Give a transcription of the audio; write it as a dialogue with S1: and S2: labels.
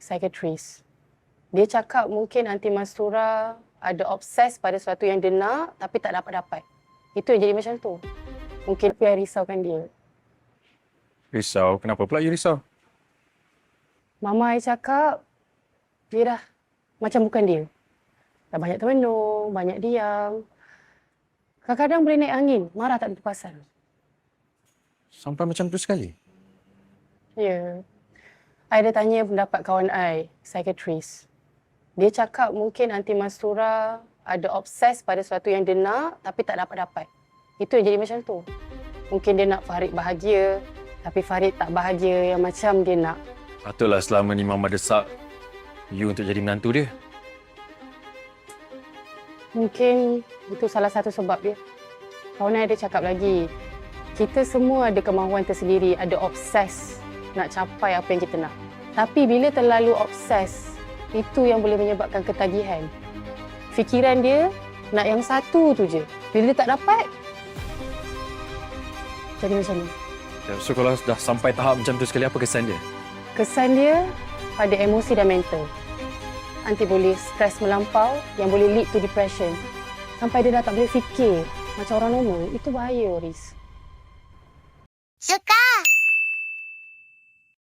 S1: psychiatrist. Dia cakap mungkin Aunty Mastura ada obses pada sesuatu yang dia nak tapi tak dapat-dapat. Itu yang jadi macam tu. Mungkin yang risaukan dia.
S2: Risau? Kenapa pula you risau?
S1: Mama I cakap dia dah macam bukan dia. Dah banyak termenung, banyak diam. Kadang-kadang boleh naik angin, marah tak tentu pasal.
S2: Sampai macam tu sekali?
S1: Ya. I ada tanya pendapat kawan I, psychiatrist. Dia cakap mungkin Aunty Mastura ada obses pada sesuatu yang dia nak tapi tak dapat-dapat. Itu yang jadi macam tu. Mungkin dia nak Farid bahagia tapi Farid tak bahagia yang macam dia nak.
S2: Patutlah selama ni Mama desak you untuk jadi menantu dia.
S1: Mungkin itu salah satu sebab dia. Kawan I ada cakap lagi, kita semua ada kemahuan tersendiri, ada obses nak capai apa yang kita nak. Tapi bila terlalu obses, itu yang boleh menyebabkan ketagihan. Fikiran dia nak yang satu tu je. Bila dia tak dapat, jadi macam ni.
S2: So kalau dah sampai tahap macam tu sekali, apa kesan dia?
S1: Kesan dia pada emosi dan mental. Nanti boleh stres melampau yang boleh lead to depression. Sampai dia dah tak boleh fikir macam orang normal. Itu bahaya, Oris.
S3: Suka!